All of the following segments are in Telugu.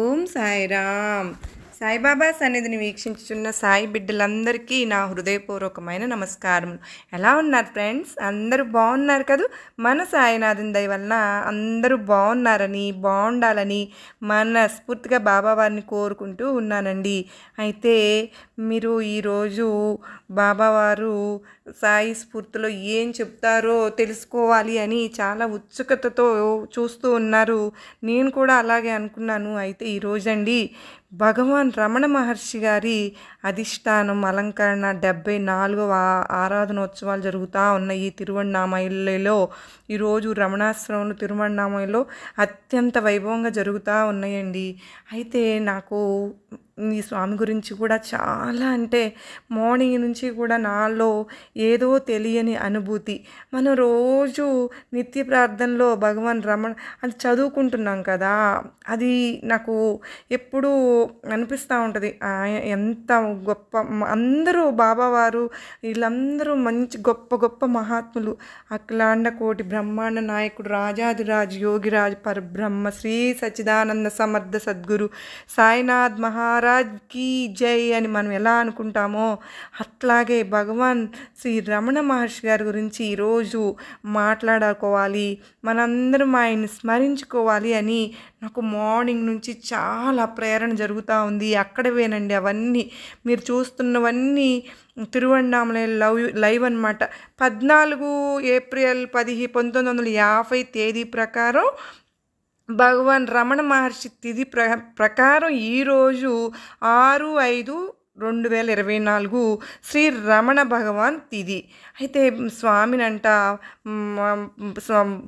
ఓం సాయిరామ్. సాయిబాబా సన్నిధిని వీక్షించుచున్న సాయి బిడ్డలందరికీ నా హృదయపూర్వకమైన నమస్కారం ఎలా ఉన్నారు ఫ్రెండ్స్? అందరూ బాగున్నారు కదూ? మన సాయినాథన్ దయ వలన అందరూ బాగున్నారని బాగుండాలని మనస్ఫూర్తిగా బాబా వారిని కోరుకుంటూ ఉన్నానండి. అయితే మీరు ఈరోజు బాబావారు సాయి స్ఫూర్తిలో ఏం చెప్తారో తెలుసుకోవాలి అని చాలా ఉత్సుకతతో చూస్తూ ఉన్నారు. నేను కూడా అలాగే అనుకున్నాను. అయితే ఈరోజండి భగవాన్ రమణ మహర్షి గారి అధిష్టానం అలంకరణ డెబ్బై నాలుగవ ఆరాధనోత్సవాలు జరుగుతూ ఉన్నాయి తిరువణామలలో ఈరోజు రమణాశ్రమంలో తిరువణామయలో అత్యంత వైభవంగా జరుగుతూ ఉన్నాయండి. అయితే నాకు ఈ స్వామి గురించి కూడా చాలా అంటే మార్నింగ్ నుంచి కూడా నాలో ఏదో తెలియని అనుభూతి. మనం రోజు నిత్య ప్రార్థనలో భగవాన్ రమణ అది చదువుకుంటున్నాం కదా అది నాకు ఎప్పుడూ అనిపిస్తూ ఉంటుంది. ఎంత గొప్ప అందరూ బాబావారు వీళ్ళందరూ మంచి గొప్ప గొప్ప మహాత్ములు. అఖిలాండ కోటి బ్రహ్మాండ నాయకుడు రాజాదిరాజ్ యోగిరాజ్ పరబ్రహ్మ శ్రీ సచ్చిదానంద సమర్థ సద్గురు సాయినాథ్ మహా మహారాజ్ కీ జై అని మనం ఎలా అనుకుంటామో అట్లాగే భగవాన్ శ్రీ రమణ మహర్షి గారి గురించి ఈరోజు మాట్లాడుకోవాలి. మనందరం ఆయన్ని స్మరించుకోవాలి అని నాకు మార్నింగ్ నుంచి చాలా ప్రేరణ జరుగుతూ ఉంది. అక్కడవేనండి అవన్నీ మీరు చూస్తున్నవన్నీ తిరువణామలై లవ్ లైవ్ అనమాట పద్నాలుగు ఏప్రిల్ పదిహి పంతొమ్మిది వందల యాభై తేదీ ప్రకారం భగవాన్ రమణ మహర్షి తిథి ప్ర ప్రకారం ఈరోజు ఆరు ఐదు రెండు వేల ఇరవై నాలుగు శ్రీ రమణ భగవాన్ తిది. అయితే స్వామినంట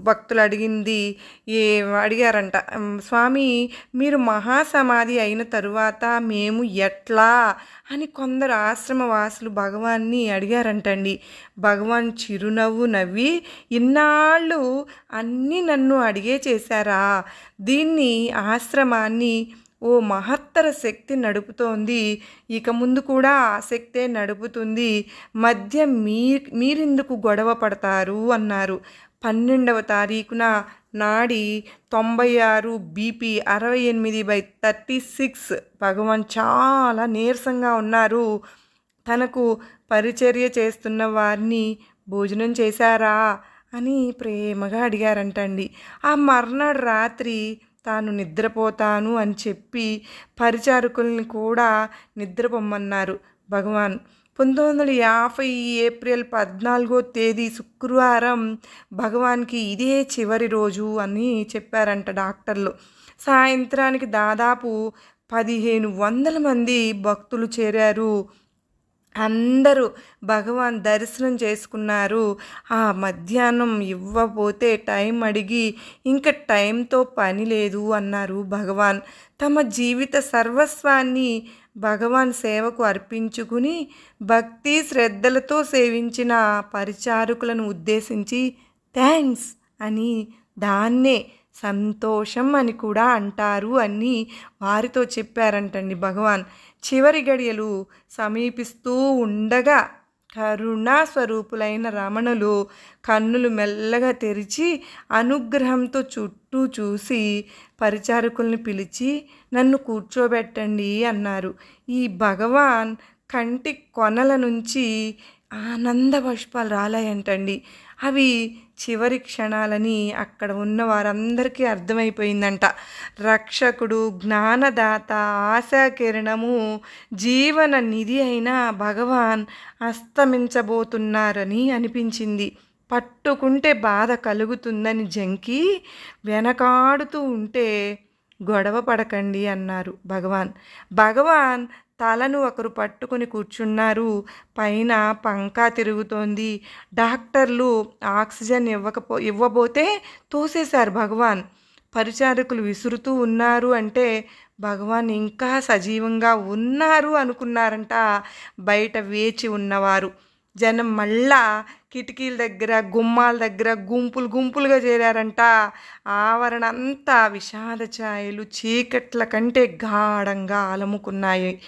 భక్తులు అడిగింది ఏ అడిగారంట స్వామి మీరు మహాసమాధి అయిన తరువాత మేము ఎట్లా? అని కొందరు ఆశ్రమవాసులు భగవాన్ని అడిగారంటండి. భగవాన్ చిరునవ్వు నవ్వి ఇన్నాళ్ళు అన్నీ నన్ను అడిగే చేశారా? దీన్ని ఆశ్రమాన్ని ఓ మహత్తర శక్తి నడుపుతోంది. ఇక ముందు కూడా ఆ శక్తే నడుపుతుంది. మధ్య మీ మీరెందుకు గొడవ పడతారు అన్నారు. పన్నెండవ తారీఖున నాడి తొంభై ఆరు బీపీ అరవై ఎనిమిది బై థర్టీ సిక్స్ భగవాన్ చాలా నీరసంగా ఉన్నారు. తనకు పరిచర్య చేస్తున్న వారిని భోజనం చేశారా? అని ప్రేమగా అడిగారంటండి. ఆ మర్నాడు రాత్రి తాను నిద్రపోతాను అని చెప్పి పరిచారకుల్ని కూడా నిద్రపోమ్మన్నారు భగవాన్. పంతొమ్మిది వందల యాభై ఏప్రిల్ పద్నాలుగో తేదీ శుక్రవారం భగవాన్కి ఇదే చివరి రోజు అని చెప్పారంట డాక్టర్లు. సాయంత్రానికి దాదాపు పదిహేను వందల మంది భక్తులు చేరారు. అందరూ భగవాన్ దర్శనం చేసుకున్నారు. ఆ మధ్యాహ్నం ఇవ్వబోతే టైం అడిగి ఇంకా టైంతో పని లేదు అన్నారు భగవాన్. తమ జీవిత సర్వస్వాన్ని భగవాన్ సేవకు అర్పించుకుని భక్తి శ్రద్ధలతో సేవించిన పరిచారకులను ఉద్దేశించి థ్యాంక్స్ అని దాన్నే సంతోషం అని కూడా అంటారు అని వారితో చెప్పారంటండి భగవాన్. చివరి గడియలు సమీపిస్తూ ఉండగా కరుణా స్వరూపులైన రమణులు కన్నులు మెల్లగా తెరిచి అనుగ్రహంతో చుట్టూ చూసి పరిచారకుల్ని పిలిచి నన్ను కూర్చోబెట్టండి అన్నారు. ఈ భగవాన్ కంటి కొనల నుంచి ఆనంద పుష్పాలు రాలాయంటండి. అవి చివరి క్షణాలని అక్కడ ఉన్న వారందరికీ అర్థమైపోయిందంట. రక్షకుడు జ్ఞానదాత ఆశాకిరణము జీవన నిధి అయిన భగవాన్ అస్తమించబోతున్నారని అనిపించింది. పట్టుకుంటే బాధ కలుగుతుందని జంకి వెనకాడుతూ ఉంటే గొడవ పడకండి అన్నారు భగవాన్. భగవాన్ తలను ఒకరు పట్టుకుని కూర్చున్నారు. పైన పంకా తిరుగుతోంది. డాక్టర్లు ఆక్సిజన్ ఇవ్వకపో ఇవ్వబోతే తోసేశారు భగవాన్. పరిచారకులు విసురుతూ ఉన్నారు అంటే భగవాన్ ఇంకా సజీవంగా ఉన్నారు అనుకున్నారంట బయట వేచి ఉన్నవారు. జనం మళ్ళా కిటికీల దగ్గర గుమ్మాల దగ్గర గుంపులు గుంపులుగా చేరారంట. ఆవరణ అంతా విషాద ఛాయలు చీకట్ల కంటే గాఢంగా అలముకున్నాయి.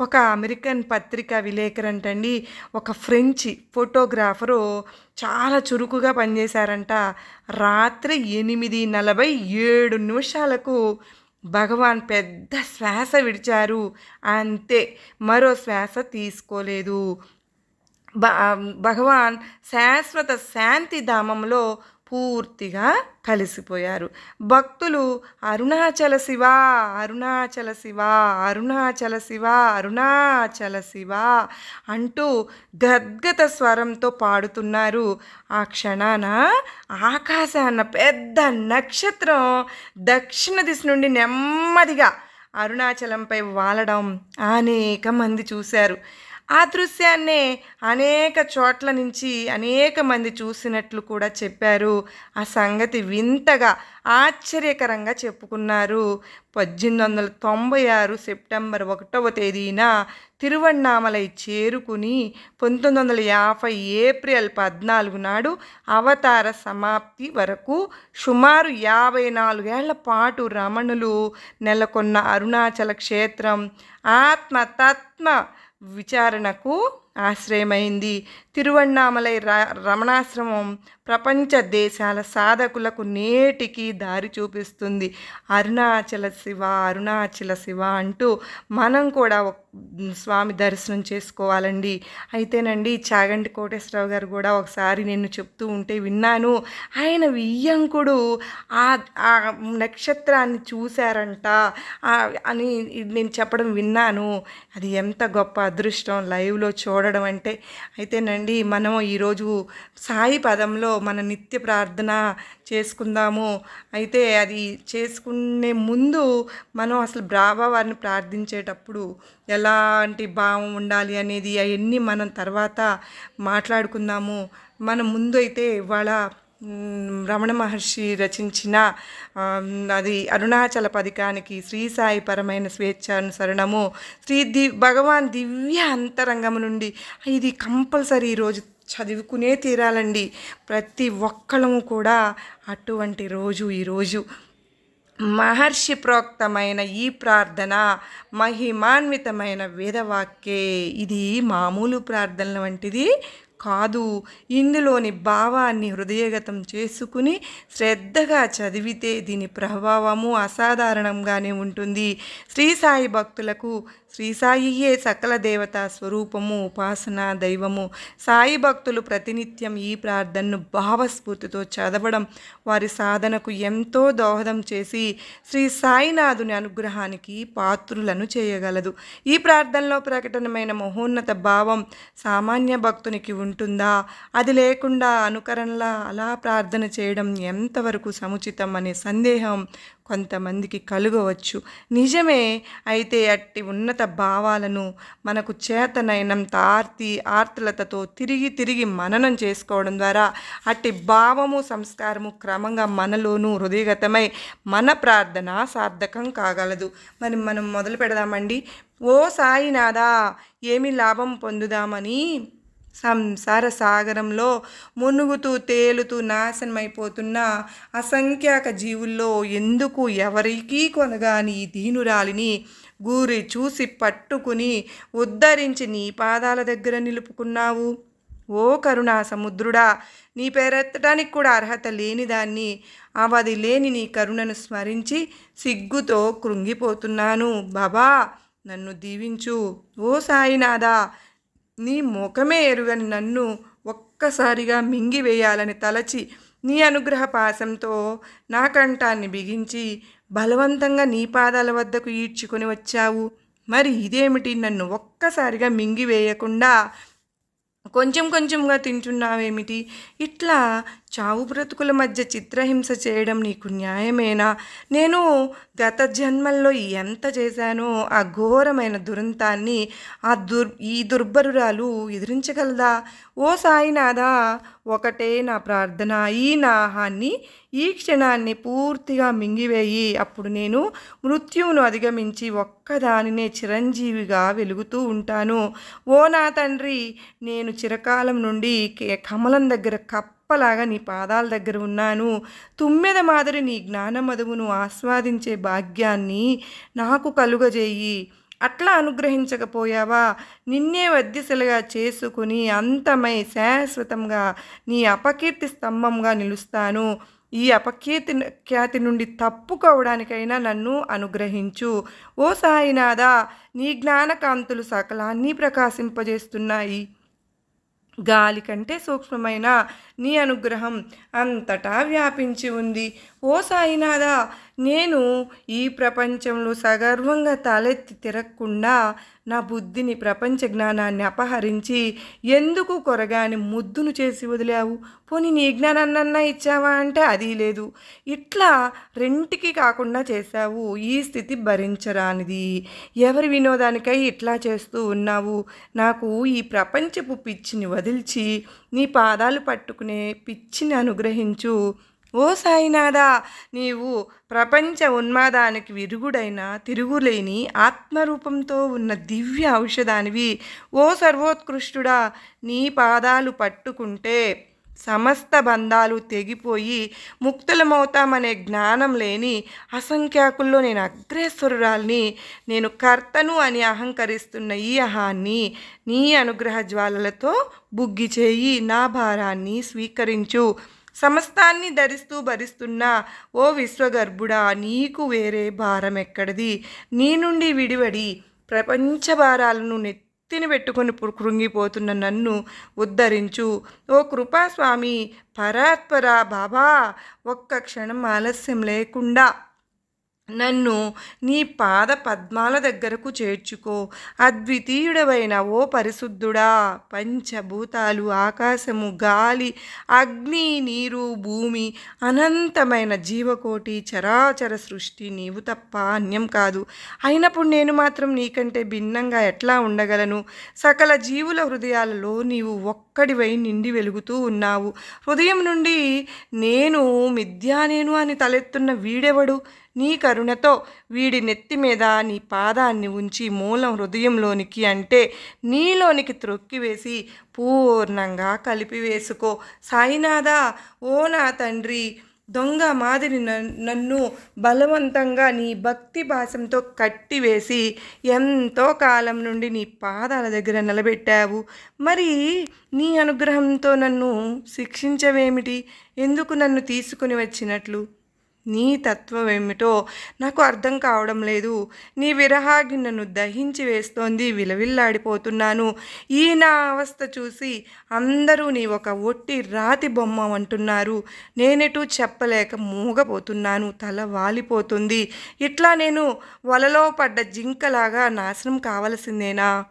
ఒక అమెరికన్ పత్రిక విలేకరంటండి ఒక ఫ్రెంచి ఫోటోగ్రాఫరు చాలా చురుకుగా పనిచేశారంట. రాత్రి ఎనిమిది నలభై ఏడు నిమిషాలకు భగవాన్ పెద్ద శ్వాస విడిచారు. అంతే మరో శ్వాస తీసుకోలేదు. భగవాన్ శాశ్వత శాంతి ధామంలో పూర్తిగా కలిసిపోయారు. భక్తులు అరుణాచల శివ అరుణాచల శివ అరుణాచల శివ అరుణాచల శివ అంటూ గద్గత స్వరంతో పాడుతున్నారు. ఆ క్షణాన ఆకాశాన్న పెద్ద నక్షత్రం దక్షిణ దిశ నుండి నెమ్మదిగా అరుణాచలంపై వాలడం అనేక మంది చూశారు. ఆ దృశ్యాన్నే అనేక చోట్ల నుంచి అనేక మంది చూసినట్లు కూడా చెప్పారు. ఆ సంగతి వింతగా ఆశ్చర్యకరంగా చెప్పుకున్నారు. పద్దెనిమిది వందల తొంభై ఆరు సెప్టెంబర్ ఒకటవ తేదీన తిరువన్నామలై చేరుకుని పంతొమ్మిది వందల యాభై ఏప్రిల్ పద్నాలుగు నాడు అవతార సమాప్తి వరకు సుమారు యాభై నాలుగేళ్ళ పాటు రమణులు నెలకొన్న అరుణాచల క్షేత్రం ఆత్మతత్వ విచారణకు ఆశ్రయమైంది. తిరువణ్ణామలై ర రమణాశ్రమం ప్రపంచ దేశాల సాధకులకు నేటికి దారి చూపిస్తుంది. అరుణాచల శివ అరుణాచల శివ అంటూ మనం కూడా ఒక స్వామి దర్శనం చేసుకోవాలండి. అయితేనండి చాగంటి కోటేశ్వరరావు గారు కూడా ఒకసారి నేను చెప్తూ ఉంటే విన్నాను. ఆయన వియ్యంకుడు ఆ ఆ నక్షత్రాన్ని చూశారంట. అని నేను చెప్పడం విన్నాను. అది ఎంత గొప్ప అదృష్టం లైవ్లో చూడడం అంటే అయితేనండి మనం ఈరోజు సాయి పదంలో మన నిత్య ప్రార్థన చేసుకుందాము. అయితే అది చేసుకునే ముందు మనం అసలు బ్రాబా వారిని ప్రార్థించేటప్పుడు ఎలాంటి భావం ఉండాలి అనేది అవన్నీ మనం తర్వాత మాట్లాడుకుందాము. మనం ముందు అయితే ఇవాళ రమణ మహర్షి రచించిన అది అరుణాచల పథకానికి శ్రీ పరమైన స్వేచ్ఛానుసరణము. శ్రీ ది భగవాన్ దివ్య అంతరంగము నుండి ఇది కంపల్సరీ ఈరోజు చదువుకునే తీరాలండి. ప్రతి ఒక్కళ్ళము కూడా అటువంటి రోజు ఈరోజు మహర్షి ప్రోక్తమైన ఈ ప్రార్థన మహిమాన్వితమైన వేదవాక్యే. ఇది మామూలు ప్రార్థనల వంటిది కాదు. ఇందులోని భావాన్ని హృదయగతం చేసుకుని శ్రద్ధగా చదివితే దీని ప్రభావము అసాధారణంగానే ఉంటుంది. శ్రీ సాయి భక్తులకు శ్రీ సాయియే సకల దేవతా స్వరూపము ఉపాసన దైవము. సాయి భక్తులు ప్రతినిత్యం ఈ ప్రార్థనను భావస్ఫూర్తితో చదవడం వారి సాధనకు ఎంతో దోహదం చేసి శ్రీ సాయినాథుని అనుగ్రహానికి పాత్రులను చేయగలదు. ఈ ప్రార్థనలో ప్రకటనమైన మహోన్నత భావం సామాన్య భక్తునికి ఉంటుందా? అది లేకుండా అనుకరణలా అలా ప్రార్థన చేయడం ఎంతవరకు సముచితం అనే సందేహం కొంతమందికి కలుగవచ్చు. నిజమే అయితే అట్టి ఉన్నత భావాలను మనకు చేతనైనంత ఆర్తి ఆర్తలతతో తిరిగి తిరిగి మననం చేసుకోవడం ద్వారా అట్టి భావము సంస్కారము క్రమంగా మనలోనూ హృదయగతమై మన ప్రార్థన సార్థకం కాగలదు. మరి మనం మొదలు పెడదామండి. ఓ సాయినాథా ఏమి లాభం పొందుదామని సంసార సాగరంలో మునుగుతూ తేలుతూ నాశనమైపోతున్న అసంఖ్యాక జీవుల్లో ఎందుకు ఎవరికీ కొనగాని దీనురాలిని గూరి చూసి పట్టుకుని ఉద్ధరించి నీ పాదాల దగ్గర నిలుపుకున్నావు? ఓ కరుణా సముద్రుడా నీ పేరెత్తడానికి కూడా అర్హత లేని దాన్ని అవధి లేని నీ కరుణను స్మరించి సిగ్గుతో కృంగిపోతున్నాను. బాబా నన్ను దీవించు. ఓ సాయినాథా నీ ముఖమే ఎరుగని నన్ను ఒక్కసారిగా మింగివేయాలని తలచి నీ అనుగ్రహ పాశంతో నా కంఠాన్ని బిగించి బలవంతంగా నీ పాదాల వద్దకు ఈడ్చుకొని వచ్చావు. మరి ఇదేమిటి నన్ను ఒక్కసారిగా మింగివేయకుండా కొంచెం కొంచెంగా తింటున్నావేమిటి? ఇట్లా చావు బ్రతుకుల మధ్య చిత్రహింస చేయడం నీకు న్యాయమేనా? నేను గత జన్మల్లో ఎంత చేశానో ఆ ఘోరమైన దురంతాన్ని ఆ దుర్ ఈ దుర్భరురాలు ఎదిరించగలదా? ఓ సాయినాథా ఒకటే నా ప్రార్థన ఈ నాహాన్ని ఈ క్షణాన్ని పూర్తిగా మింగివేయి. అప్పుడు నేను మృత్యువును అధిగమించి ఒక్కదానినే చిరంజీవిగా వెలుగుతూ ఉంటాను. ఓ నా తండ్రి నేను చిరకాలం నుండి కమలం దగ్గర కప్ప గొప్పలాగా నీ పాదాల దగ్గర ఉన్నాను. తుమ్మెద మాదిరి నీ జ్ఞానమదువును ఆస్వాదించే భాగ్యాన్ని నాకు కలుగజేయి. అట్లా అనుగ్రహించకపోయావా? నిన్నే వద్యశలుగా చేసుకుని అంతమై శాశ్వతంగా నీ అపకీర్తి స్తంభంగా నిలుస్తాను. ఈ అపకీర్తి ఖ్యాతి నుండి తప్పుకోవడానికైనా నన్ను అనుగ్రహించు. ఓ సాయినాథ నీ జ్ఞానకాంతులు సకలాన్ని ప్రకాశింపజేస్తున్నాయి. గాలి కంటే సూక్ష్మమైన నీ అనుగ్రహం అంతటా వ్యాపించి ఉంది. ఓ సాయినాథ నేను ఈ ప్రపంచంలో సగర్వంగా తలెత్తి తిరగకుండా నా బుద్ధిని ప్రపంచ జ్ఞానాన్ని అపహరించి ఎందుకు కొరగాని ముద్దును చేసి వదిలావు? పోనీ నీ జ్ఞానాన్నన్నా ఇచ్చావా అంటే అది లేదు. ఇట్లా రెంటికి కాకుండా చేశావు. ఈ స్థితి భరించరానిది. ఎవరి వినోదానికై ఇట్లా చేస్తూ ఉన్నావు? నాకు ఈ ప్రపంచపు పిచ్చిని వదిల్చి నీ పాదాలు పట్టుకునే పిచ్చిని అనుగ్రహించు. ఓ సాయినాథా నీవు ప్రపంచ ఉన్మాదానికి విరుగుడైన తిరుగులేని ఆత్మరూపంతో ఉన్న దివ్య ఔషధానివి. ఓ సర్వోత్కృష్టుడా నీ పాదాలు పట్టుకుంటే సమస్త బంధాలు తెగిపోయి ముక్తులమవుతామనే జ్ఞానం లేని అసంఖ్యాకుల్లో నేను అగ్రేశ్వరురాల్ని నేను కర్తను అని అహంకరిస్తున్న ఈ అహాన్ని నీ అనుగ్రహ జ్వాలలతో బుగ్గి చేయి నా భారాన్ని స్వీకరించు. సమస్తాన్ని ధరిస్తూ భరిస్తున్న ఓ విశ్వగర్భుడా నీకు వేరే భారం ఎక్కడిది? నీ నుండి విడివడి ప్రపంచ భారాలను నెత్తిని పెట్టుకుని కృంగిపోతున్న నన్ను ఉద్ధరించు. ఓ కృపాస్వామి పరాత్పర బాబా ఒక్క క్షణం ఆలస్యం లేకుండా నన్ను నీ పాద పద్మాల దగ్గరకు చేర్చుకో. అద్వితీయుడవైన ఓ పరిశుద్ధుడా పంచభూతాలు ఆకాశము గాలి అగ్ని నీరు భూమి అనంతమైన జీవకోటి చరాచర సృష్టి నీవు తప్ప అన్యం కాదు. అయినప్పుడు నేను మాత్రం నీకంటే భిన్నంగా ఎట్లా ఉండగలను? సకల జీవుల హృదయాలలో నీవు ఒక్కడివై నిండి వెలుగుతూ ఉన్నావు. హృదయం నుండి నేను మిథ్యా నేను అని తలెత్తున్న వీడెవడు? నీ కరుణతో వీడి నెత్తి మీద నీ పాదాన్ని ఉంచి మూలం హృదయంలోనికి అంటే నీలోనికి త్రొక్కివేసి పూర్ణంగా కలిపివేసుకో. సాయినాథా ఓ నా తండ్రి దొంగ మాదిరి నన్- నన్ను బలవంతంగా నీ భక్తి భాషంతో కట్టివేసి ఎంతో కాలం నుండి నీ పాదాల దగ్గర నిలబెట్టావు. మరి నీ అనుగ్రహంతో నన్ను శిక్షించవేమిటి? ఎందుకు నన్ను తీసుకుని వచ్చినట్లు? నీ తత్వం ఏమిటో నాకు అర్థం కావడం లేదు. నీ విరహాగిన్నను దహించి వేస్తోంది విలవిల్లాడిపోతున్నాను. ఈ నా అవస్థ చూసి అందరూ నీ ఒక ఒట్టి రాతి బొమ్మ అంటున్నారు. నేనెటూ చెప్పలేక మూగపోతున్నాను. తల వాలిపోతుంది. ఇట్లా నేను వలలో పడ్డ జింకలాగా నాశనం కావలసిందేనా?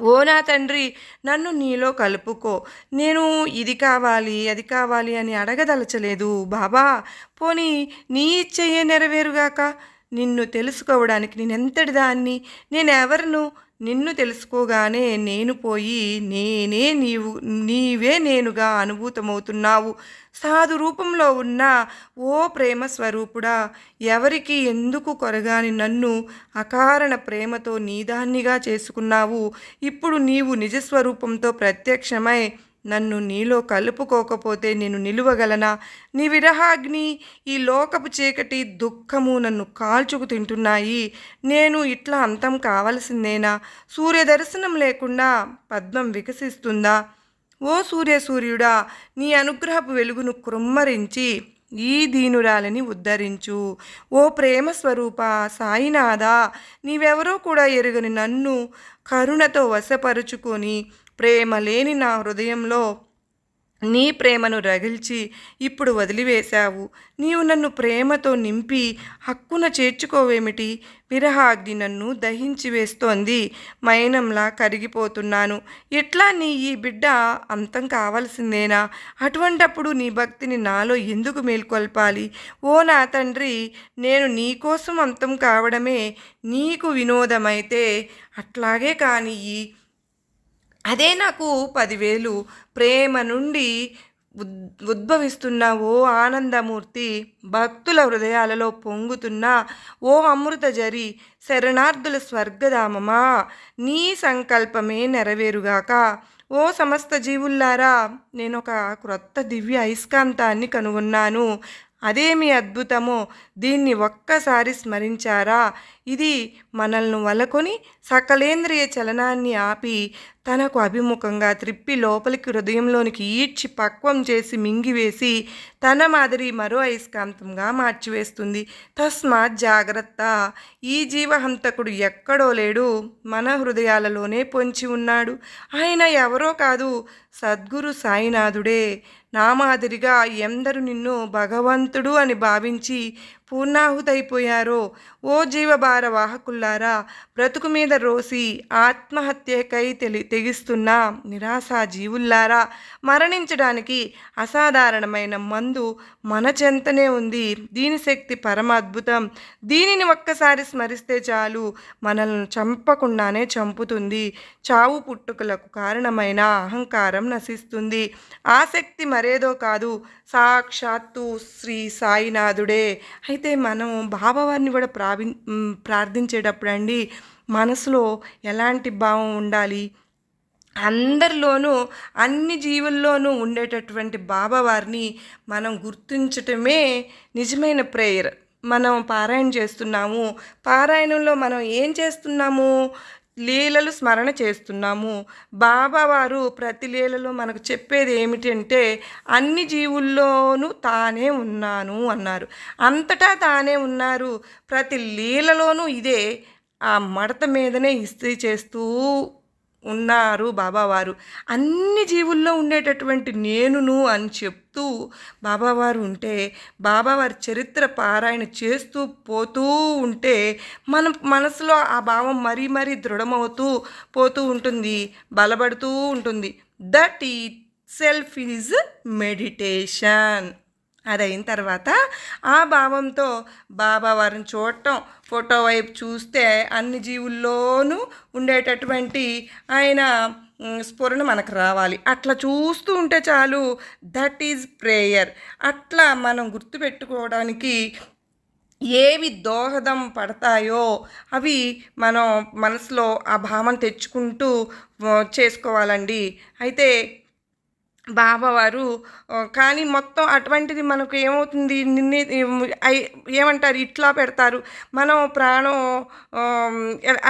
ఓ నా తండ్రి నన్ను నీలో కలుపుకో. నేను ఇది కావాలి అది కావాలి అని అడగదలచలేదు. బాబా పోనీ నీ ఇచ్చయే నెరవేరుగాక? నిన్ను తెలుసుకోవడానికి నేనెంతటి దాన్ని? నేనెవరను? నిన్ను తెలుసుకోగానే నేను పోయి నేనే నీవు నీవే నేనుగా అనుభూతమవుతున్నావు. సాధు రూపంలో ఉన్న ఓ ప్రేమ స్వరూపుడా ఎవరికి ఎందుకు కొరగాని నన్ను అకారణ ప్రేమతో నీదాన్నిగా చేసుకున్నావు? ఇప్పుడు నీవు నిజస్వరూపంతో ప్రత్యక్షమై నన్ను నీలో కలుపుకోకపోతే నేను నిలువగలనా? నీ విరహాగ్ని ఈ లోకపు చీకటి దుఃఖము నన్ను కాల్చుకు తింటున్నాయి. నేను ఇట్లా అంతం కావలసిందేనా? సూర్య దర్శనం లేకుండా పద్మం వికసిస్తుందా? ఓ సూర్య సూర్యుడా నీ అనుగ్రహపు వెలుగును కృమ్మరించి ఈ దీనురాలని ఉద్ధరించు. ఓ ప్రేమ స్వరూప సాయినాథ నీవెవరో కూడా ఎరుగని నన్ను కరుణతో వశపరుచుకొని ప్రేమ లేని నా హృదయంలో నీ ప్రేమను రగిల్చి ఇప్పుడు వదిలివేశావు. నీవు నన్ను ప్రేమతో నింపి హక్కున చేర్చుకోవేమిటి? విరహాగ్ని నన్ను దహించి వేస్తోంది. మైనంలా కరిగిపోతున్నాను. ఎట్లా నీ ఈ బిడ్డ అంతం కావాల్సిందేనా? అటువంటప్పుడు నీ భక్తిని నాలో ఎందుకు మేల్కొల్పాలి? ఓ నా తండ్రి నేను నీకోసం అంతం కావడమే నీకు వినోదమైతే అట్లాగే కానీ అదే నాకు పదివేలు ప్రేమ నుండి ఉద్ ఉద్భవిస్తున్న ఓ ఆనందమూర్తి భక్తుల హృదయాలలో పొంగుతున్న ఓ అమృత జరి శరణార్థుల స్వర్గధామమా? నీ సంకల్పమే నెరవేరుగాక. ఓ సమస్త జీవుల్లారా నేను ఒక క్రొత్త దివ్య అయస్కాంతాన్ని కనుగొన్నాను. అదేమి అద్భుతమో దీన్ని ఒక్కసారి స్మరించారా? ఇది మనల్ని వలకొని సకలేంద్రియ చలనాన్ని ఆపి తనకు అభిముఖంగా త్రిప్పి లోపలికి హృదయంలోనికి ఈడ్చి పక్వం చేసి మింగివేసి తన మాదిరి మరో అయస్కాంతంగా మార్చివేస్తుంది. తస్మాత్ జాగ్రత్త. ఈ జీవహంతకుడు ఎక్కడో లేడు. మన హృదయాలలోనే పొంచి ఉన్నాడు. ఆయన ఎవరో కాదు. సద్గురు సాయినాథుడే. నా మాదిరిగా ఎందరు నిన్ను భగవంతుడు అని భావించి పూర్ణాహుతైపోయారో. ఓ జీవభార వాహకుల్లారా బ్రతుకు మీద రోసి ఆత్మహత్యకై తెలి తెగిస్తున్న నిరాశా జీవుల్లారా మరణించడానికి అసాధారణమైన మందు మన చెంతనే ఉంది. దీని శక్తి పరమ అద్భుతం దీనిని ఒక్కసారి స్మరిస్తే చాలు మనల్ని చంపకుండానే చంపుతుంది. చావు పుట్టుకలకు కారణమైన అహంకారం నశిస్తుంది. ఆ శక్తి మరేదో కాదు సాక్షాత్తు శ్రీ సాయినాథుడే. అయితే అయితే మనం బాబావారిని కూడా ప్రావి ప్రార్థించేటప్పుడు అండి మనసులో ఎలాంటి భావం ఉండాలి? అందరిలోనూ అన్ని జీవుల్లోనూ ఉండేటటువంటి బాబావారిని మనం గుర్తించటమే నిజమైన ప్రేయర్. మనం పారాయణ చేస్తున్నాము. పారాయణంలో మనం ఏం చేస్తున్నాము? లీలలు స్మరణ చేస్తున్నాము. బాబావారు ప్రతి లీలలో మనకు చెప్పేది ఏమిటంటే అన్ని జీవుల్లోనూ తానే ఉన్నాను అన్నారు. అంతటా తానే ఉన్నారు. ప్రతి లీలలోనూ ఇదే ఆ మడత మీదనే ఇస్త్రీ చేస్తూ ఉన్నారు బాబావారు. అన్ని జీవుల్లో ఉండేటటువంటి నేనును అని చెప్తూ బాబావారు ఉంటే బాబావారి చరిత్ర పారాయణ చేస్తూ పోతూ ఉంటే మన మనసులో ఆ భావం మరీ మరీ దృఢమవుతూ పోతూ ఉంటుంది బలపడుతూ ఉంటుంది. దట్ ఈ సెల్ఫ్ ఈజ్ మెడిటేషన్ అది అయిన తర్వాత ఆ భావంతో బాబా వారిని చూడటం ఫోటో వైపు చూస్తే అన్ని జీవుల్లోనూ ఉండేటటువంటి ఆయన స్ఫురణ మనకు రావాలి. అట్లా చూస్తూ ఉంటే చాలు. దట్ ఈజ్ ప్రేయర్ అట్లా మనం గుర్తుపెట్టుకోవడానికి ఏవి దోహదం పడతాయో అవి మనం మనసులో ఆ భావం తెచ్చుకుంటూ చేసుకోవాలండి. అయితే బాబావారు కానీ మొత్తం అటువంటిది మనకు ఏమవుతుంది? నిన్నే ఏమంటారు? ఇట్లా పెడతారు. మనం ప్రాణం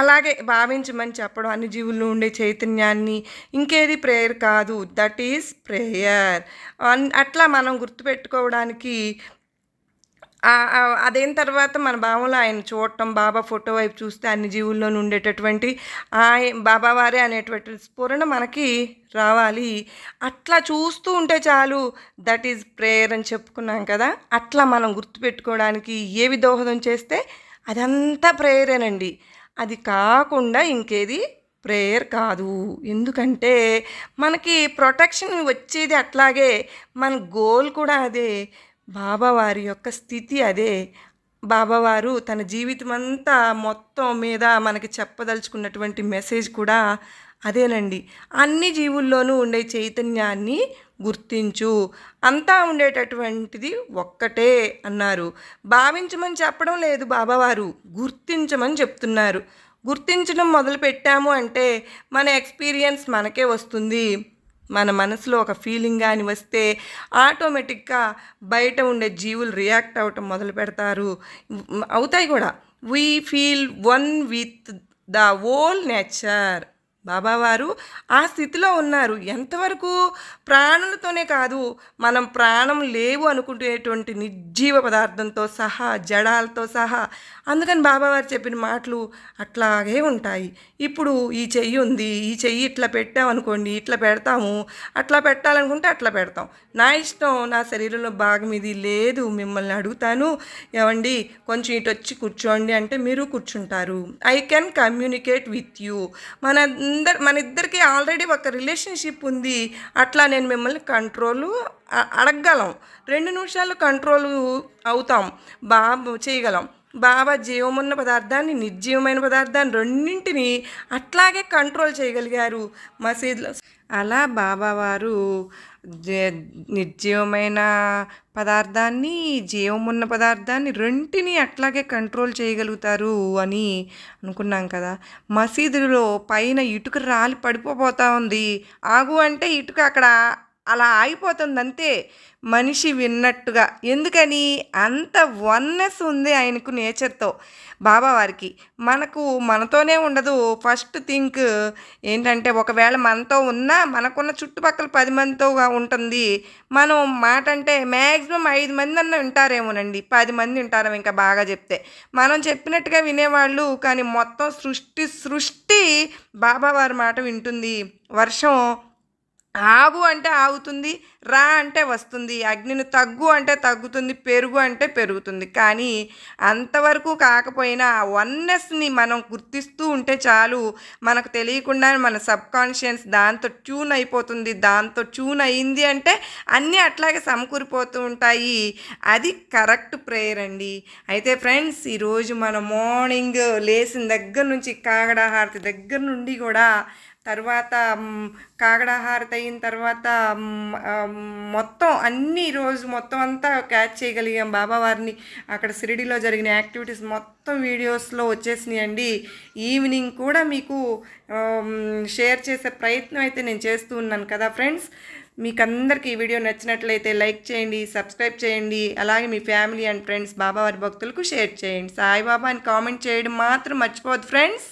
అలాగే భావించమని చెప్పడం అన్ని జీవుల్లో ఉండే చైతన్యాన్ని ఇంకేది ప్రేయర్ కాదు. That is prayer. అట్లా మనం గుర్తుపెట్టుకోవడానికి అదైన తర్వాత మన భావంలో ఆయన చూడటం బాబా ఫోటో వైపు చూస్తే అన్ని జీవుల్లో ఉండేటటువంటి బాబా బాబావారే అనేటువంటి స్ఫురణ మనకి రావాలి. అట్లా చూస్తూ ఉంటే చాలు దట్ ఈజ్ ప్రేయర్ అని చెప్పుకున్నాం కదా అట్లా మనం గుర్తుపెట్టుకోవడానికి ఏవి దోహదం చేస్తే అదంతా ప్రేయరేనండి అది కాకుండా ఇంకేది ప్రేయర్ కాదు. ఎందుకంటే మనకి ప్రొటెక్షన్ వచ్చేది అట్లాగే మన గోల్ కూడా అదే. బాబావారి యొక్క స్థితి అదే. బాబావారు తన జీవితం అంతా మొత్తం మీద మనకి చెప్పదలుచుకున్నటువంటి మెసేజ్ కూడా అదేనండి. అన్ని జీవుల్లోనూ ఉండే చైతన్యాన్ని గుర్తించు. అంతా ఉండేటటువంటిది ఒక్కటే అన్నారు. భావించమని చెప్పడం లేదు బాబావారు. గుర్తించమని చెప్తున్నారు. గుర్తించడం మొదలు పెట్టాము అంటే మన ఎక్స్పీరియన్స్ మనకే వస్తుంది. మన మనసులో ఒక ఫీలింగ్ కానీ వస్తే ఆటోమేటిక్గా బయట ఉండే జీవులు రియాక్ట్ అవటం మొదలు పెడతారు. అవుతాయి కూడా. We feel one with the whole nature బాబావారు ఆ స్థితిలో ఉన్నారు. ఎంతవరకు ప్రాణులతోనే కాదు మనం ప్రాణం లేవు అనుకునేటువంటి నిర్జీవ పదార్థంతో సహా జడాలతో సహా అందుకని బాబావారు చెప్పిన మాటలు అట్లాగే ఉంటాయి. ఇప్పుడు ఈ చెయ్యి ఉంది ఈ చెయ్యి ఇట్లా పెట్టామనుకోండి ఇట్లా పెడతాము అట్లా పెట్టాలనుకుంటే అట్లా పెడతాం. నా ఇష్టం నా శరీరంలో భాగం ఇది లేదు మిమ్మల్ని అడుగుతాను ఏమండి కొంచెం ఇటు వచ్చి కూర్చోండి అంటే మీరు కూర్చుంటారు. I can communicate with you మన అందరు మన ఇద్దరికి ఆల్రెడీ ఒక రిలేషన్షిప్ ఉంది. అట్లా నేను మిమ్మల్ని కంట్రోల్ అడగగలం. రెండు నిమిషాలు కంట్రోల్ అవుతాం. బా చేయగలం. బాబా జీవమున్న పదార్థాన్ని నిర్జీవమైన పదార్థాన్ని రెండింటిని అట్లాగే కంట్రోల్ చేయగలిగారు మసీద్లో. అలా బాబావారు వారు నిర్జీవమైన పదార్థాన్ని జీవమున్న పదార్థాన్ని రెంటిని అట్లాగే కంట్రోల్ చేయగలుగుతారు అని అనుకున్నాం కదా. మసీదులో పైన ఇటుక రాలి పడిపోతా ఉంది. ఆగు అంటే ఇటుక అక్కడ అలా ఆగిపోతుందంతే మనిషి విన్నట్టుగా. ఎందుకని? అంత వన్నెస్ ఉంది ఆయనకు నేచర్తో. బాబావారికి మనకు మనతోనే ఉండదు. ఫస్ట్ థింక్ ఏంటంటే ఒకవేళ మనతో ఉన్నా మనకున్న చుట్టుపక్కల పది మందితో ఉంటుంది. మనం మాట అంటే మ్యాక్సిమం ఐదు మంది అన్న వింటారేమోనండి. పది మంది వింటారు ఇంకా బాగా చెప్తే. మనం చెప్పినట్టుగా వినేవాళ్ళు కానీ మొత్తం సృష్టి సృష్టి బాబావారి మాట వింటుంది. వర్షం ఆగు అంటే ఆగుతుంది రా అంటే వస్తుంది అగ్నిని తగ్గు అంటే తగ్గుతుంది పెరుగు అంటే పెరుగుతుంది. కానీ అంతవరకు కాకపోయినా ఆ వన్నెస్ని మనం గుర్తిస్తూ ఉంటే చాలు మనకు తెలియకుండా మన సబ్ కాన్షియన్స్ దాంతో ట్యూన్ అయిపోతుంది. దాంతో ట్యూన్ అయింది అంటే అన్నీ అట్లాగే సమకూరిపోతూ ఉంటాయి. అది కరెక్ట్ ప్రేయర్ అండి. అయితే ఫ్రెండ్స్ ఈరోజు మనం మార్నింగ్ లేచిన దగ్గర నుంచి కాగడాహారతి దగ్గర నుండి కూడా తర్వాత కాగడాహారత అయిన తర్వాత మొత్తం అన్ని రోజు మొత్తం అంతా క్యాచ్ చేయగలిగాం బాబావారిని అక్కడ షిరిడిలో జరిగిన యాక్టివిటీస్ మొత్తం వీడియోస్లో వచ్చేసినాయండి. ఈవినింగ్ కూడా మీకు షేర్ చేసే ప్రయత్నం అయితే నేను చేస్తూ ఉన్నాను కదా ఫ్రెండ్స్. మీకు అందరికీ ఈ వీడియో నచ్చినట్లయితే లైక్ చేయండి సబ్స్క్రైబ్ చేయండి. అలాగే మీ ఫ్యామిలీ అండ్ ఫ్రెండ్స్ బాబావారి భక్తులకు షేర్ చేయండి. సాయిబాబా అని కామెంట్ చేయడం మాత్రం మర్చిపోవద్దు ఫ్రెండ్స్.